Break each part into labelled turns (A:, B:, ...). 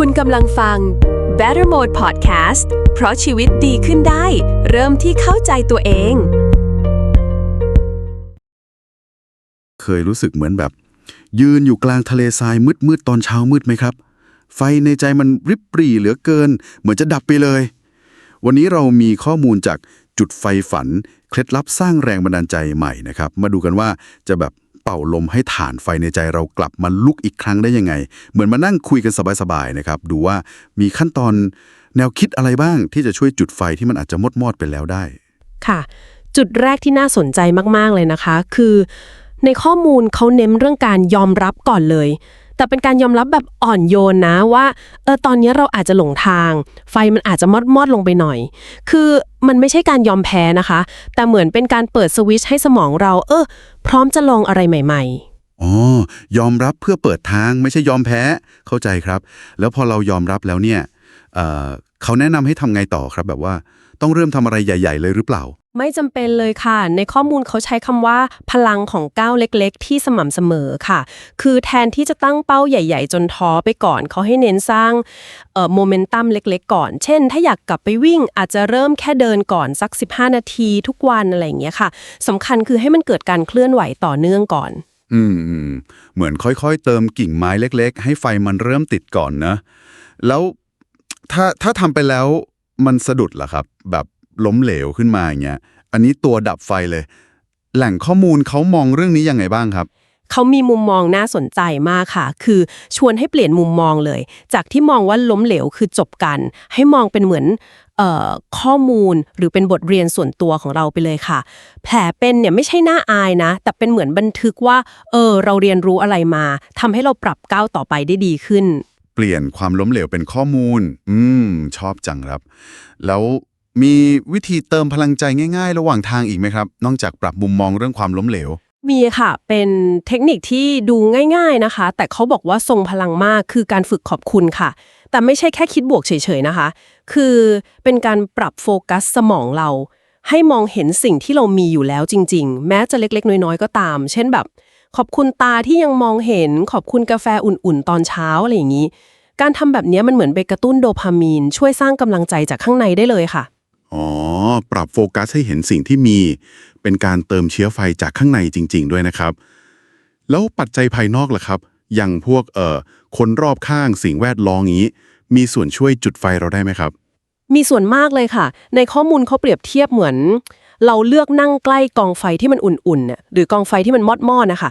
A: คุณกำลังฟัง Better Mode Podcast เพราะชีวิตดีขึ้นได้ เริ่มที่เข้าใจตัวเอง
B: เคยรู้สึกเหมือนแบบ ยืนอยู่กลางทะเลทรายมืดๆตอนเช้ามืดไหมครับ ไฟในใจมันริบปรีเหลือเกิน เหมือนจะดับไปเลย วันนี้เรามีข้อมูลจากจุดไฟฝัน เคล็ดลับสร้างแรงบันดาลใจใหม่นะครับ มาดูกันว่าจะแบบ เป่าลมให้ฐานไฟในใจเรากลับมาลุกอีกครั้งได้ยังไง เหมือนมานั่งคุยกันสบายๆนะครับ ดูว่ามีขั้นตอนแนวคิดอะไรบ้างที่จะช่วยจุดไฟที่มันอาจจะมดมอดไปแล้วได้
C: ค่ะ จุดแรกที่น่าสนใจมากๆเลยนะคะ คือ ในข้อมูลเขาเน้นเรื่องการยอมรับก่อนเลย แต่เป็นการยอมรับแบบอ่อนโยนนะว่าเออตอนนี้เราอาจจะหลงทาง ไฟมันอาจจะมอดมอดลงไปหน่อย คือมันไม่ใช่การยอมแพ้นะคะ แต่เหมือนเป็นการเปิดสวิตช์ให้สมองเรา เออ พร้อมจะลองอะไรใหม่ ๆ
B: อ๋อยอมรับเพื่อเปิดทางไม่ใช่ยอมแพ้เข้าใจครับ แล้วพอเรายอมรับแล้วเนี่ยเเขาแนะนำให้ทำไงต่อครับแบบว่าต้องเริ่มทำอะไรใหญ่ ๆ เลยหรือเปล่า
C: ไม่จำเป็นเลยค่ะ ในข้อมูลเขาใช้คำว่าพลังของก้าวเล็กๆ ที่สม่ำเสมอค่ะ คือแทนที่จะตั้งเป้าใหญ่ๆ จนท้อไปก่อนเขาให้เน้นสร้างโมเมนตัมเล็กๆ ก่อน เช่น ถ้าอยากกลับไปวิ่งอาจจะเริ่มแค่เดินก่อนสัก 15 นาทีทุกวันอะไรอย่างเงี้ยค่ะสำคัญคือให้มันเกิดการเคลื่อนไหวต่อเนื่องก่อน
B: อืม เหมือนค่อยๆ เติมกิ่งไม้เล็กๆ ให้ไฟมันเริ่มติดก่อนนะ แล้วถ้าถ้าทำไปแล้วมันสะดุดล่ะครับ แบบ ล้มเหลวขึ้นมาอย่างเงี้ย อันนี้ตัวดับไฟเลย แหล่งข้อมูลเขามองเรื่องนี้ยังไงบ้างครับ
C: เขามีมุมมองน่าสนใจมากค่ะ คือชวนให้เปลี่ยนมุมมองเลย จากที่มองว่าล้มเหลวคือจบกัน ให้มองเป็นเหมือนเอ่อข้อมูลหรือเป็นบทเรียนส่วนตัวของเราไปเลยค่ะ แผลเป็นเนี่ยไม่ใช่น่าอายนะ แต่เป็นเหมือนบันทึกว่าเออเราเรียนรู้อะไรมาทำให้เราปรับก้าวต่อไปได้ดีขึ้น
B: เปลี่ยนความล้มเหลวเป็นข้อมูล อืม ชอบจังครับ แล้ว มีวิธีเติมพลังใจง่าย ๆ ระหว่างทางอีกไหมครับ นอกจากปรับมุมมองเรื่องความล้มเหลว
C: มีค่ะ เป็นเทคนิคที่ดูง่าย ๆนะคะ แต่เขาบอกว่าทรงพลังมากคือการฝึกขอบคุณค่ะ แต่ไม่ใช่แค่คิดบวกเฉยๆนะคะ คือเป็นการปรับโฟกัสสมองเรา ให้มองเห็นสิ่งที่เรามีอยู่แล้วจริง ๆ แม้จะเล็กๆ น้อยๆ ก็ตาม เช่นแบบ ขอบคุณตาที่ยังมองเห็น ขอบคุณกาแฟอุ่นๆ ตอนเช้าอะไรอย่างนี้ การทำแบบนี้มันเหมือนไปกระตุ้นโดพามีน ช่วยสร้างกำลังใจจากข้างในได้เลยค่ะ
B: อ๋อ ปรับโฟกัสให้เห็นสิ่งที่มี เป็นการเติมเชื้อไฟจากข้างในจริง ๆ ด้วยนะครับ แล้วปัจจัยภายนอกล่ะครับ อย่างพวกเอ่อคนรอบข้างสิ่งแวดล้อมนี้ มีส่วนช่วยจุดไฟเราได้ไหมครับ
C: มีส่วนมากเลยค่ะ ในข้อมูลเขาเปรียบเทียบเหมือน เราเลือกนั่งใกล้กองไฟที่มันอุ่นๆน่ะหรือกองไฟที่มันมอดมอดๆนะคะ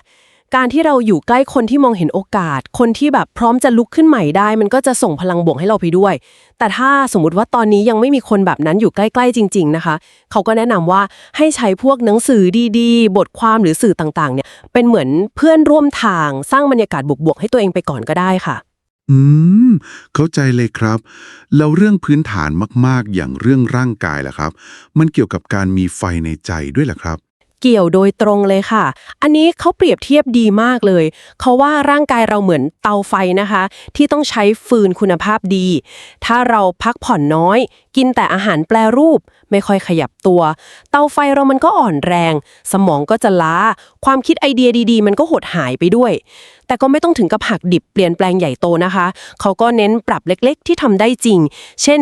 C: การที่เราอยู่ใกล้คนที่มองเห็นโอกาส คนที่แบบพร้อมจะลุกขึ้นใหม่ได้ มันก็จะส่งพลังบวกให้เราไปด้วย แต่ถ้าสมมติว่าตอนนี้ยังไม่มีคนแบบนั้นอยู่ใกล้ๆจริง ๆนะคะ เขาก็แนะนำว่าให้ใช้พวกหนังสือดีๆ บทความหรือสื่อต่างๆ เนี่ยเป็นเหมือนเพื่อนร่วมทางสร้างบรรยากาศบวกๆให้ตัวเองไปก่อนก็ได้ค่ะ
D: อืม เข้าใจเลยครับ แล้วเรื่องพื้นฐานมาก ๆ อย่างเรื่องร่างกายล่ะครับ มันเกี่ยวกับการมีไฟในใจด้วยล่ะครับ
C: เกี่ยวโดยตรงเลยค่ะ อันนี้เขาเปรียบเทียบดีมากเลยเขาว่าร่างกายเราเหมือนเตาไฟนะคะ ที่ต้องใช้ฟืนคุณภาพดี ถ้าเราพักผ่อนน้อย กินแต่อาหารแปรรูปไม่ค่อยขยับตัว เตาไฟเรามันก็อ่อนแรง สมองก็จะล้า ความคิดไอเดียดีๆ มันก็หดหายไปด้วย แต่ก็ไม่ต้องถึงกับหักดิบเปลี่ยนแปลงใหญ่โตนะคะ เขาก็เน้นปรับเล็กๆ ที่ทำได้จริง เช่น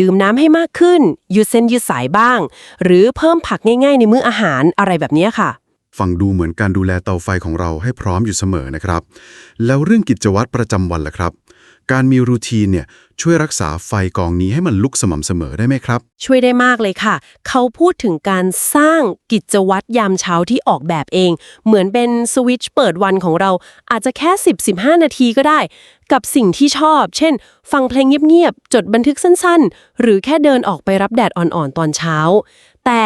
C: ดื่มน้ำให้มากขึ้นยืดเส้นยืดสายบ้าง หรือเพิ่มผักง่าย ๆ ในมื้ออาหารอะไรแบบนี้ค่ะ
D: ฟังดูเหมือนการดูแลเตาไฟของเราให้พร้อมอยู่เสมอนะครับ แล้วเรื่องกิจวัตรประจำวันล่ะครับ การมีรูทีนเนี่ยช่วยรักษาไฟกองนี้ให้มันลุกสม่ำเสมอได้ไหมครับ
C: ช่วยได้มากเลยค่ะ เขาพูดถึงการสร้างกิจวัตรยามเช้าที่ออกแบบเอง เหมือนเป็นสวิตช์เปิดวันของเราอาจจะแค่ 10-15 นาทีก็ได้ กับสิ่งที่ชอบ เช่น ฟังเพลงเงียบๆ จดบันทึกสั้นๆ หรือแค่เดินออกไปรับแดดอ่อนๆ ตอนเช้า แต่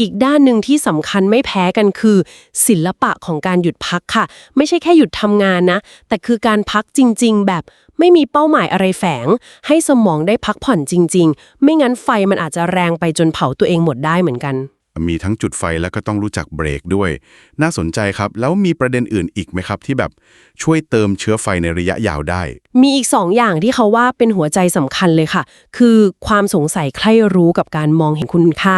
C: อีกด้านหนึ่งที่สำคัญไม่แพ้กันคือ ศิลปะของการหยุดพักค่ะ ไม่ใช่แค่หยุดทำงานนะ แต่คือการพักจริง ๆ แบบไม่มีเป้าหมายอะไรแฝง ให้สมองได้พักผ่อนจริง ๆ ไม่งั้นไฟมันอาจจะแรงไปจนเผาตัวเองหมดได้เหมือนกัน
B: มีทั้งจุดไฟแล้วก็ต้องรู้จักเบรกด้วย น่าสนใจครับ แล้วมีประเด็นอื่นอีกไหมครับ ที่แบบช่วยเติมเชื้อไฟในระยะยาวได้
C: มีอีกสองอย่างที่เขาว่าเป็นหัวใจสำคัญเลยค่ะ คือความสงสัยใคร่รู้กับการมองเห็นคุณค่า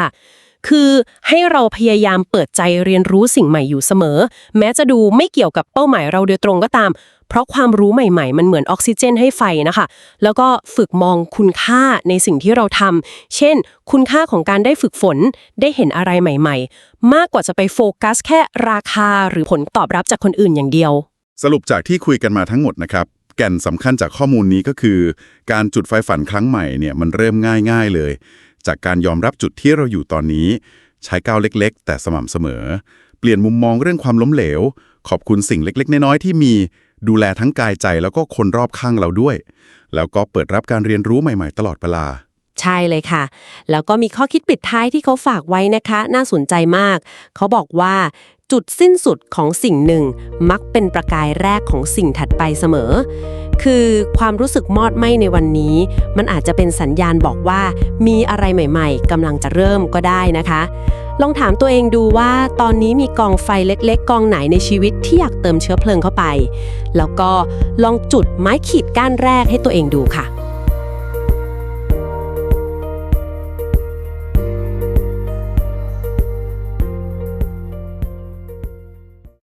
C: คือให้เราพยายามเปิดใจเรียนรู้สิ่งใหม่อยู่เสมอ แม้จะดูไม่เกี่ยวกับเป้าหมายเราโดยตรงก็ตาม เพราะความรู้ใหม่ๆ มันเหมือนออกซิเจนให้ไฟนะคะ แล้วก็ฝึกมองคุณค่าในสิ่งที่เราทำเช่น คุณค่าของการได้ฝึกฝนได้เห็นอะไรใหม่ ๆ มากกว่าจะไปโฟกัสแค่ราคาหรือผลตอบรับจากคนอื่นอย่างเดียว
B: สรุปจากที่คุยกันมาทั้งหมดนะครับแก่นสำคัญจากข้อมูลนี้ก็คือ การจุดไฟฝันครั้งใหม่เนี่ยมันเริ่มง่าย ๆ เลย จากการยอมรับจุดที่เราอยู่ตอนนี้ ใช้ก้าวเล็กๆ แต่สม่ำเสมอ เปลี่ยนมุมมองเรื่องความล้มเหลว ขอบคุณสิ่งเล็ก ๆ น้อยๆที่มีดูแลทั้งกายใจแล้วก็คนรอบข้างเราด้วย แล้วก็เปิดรับการเรียนรู้ใหม่ๆ ตลอดเวลา
C: ใช่เลยค่ะ แล้วก็มีข้อคิดปิดท้ายที่เขาฝากไว้นะคะ น่าสนใจมาก เขาบอกว่า จุดสิ้นสุดของสิ่งหนึ่งมักเป็นประกายแรกของสิ่งถัดไปเสมอ คือความรู้สึกมอดไหมในวันนี้ มันอาจจะเป็นสัญญาณบอกว่า มีอะไรใหม่ๆกำลังจะเริ่มก็ได้นะคะ ลองถามตัวเองดูว่าตอนนี้มีกองไฟเล็กๆ กองไหนในชีวิตที่อยากเติมเชื้อเพลิงเข้าไป แล้วก็ลองจุดไม้ขีดก้านแรกให้ตัวเองดูค่ะ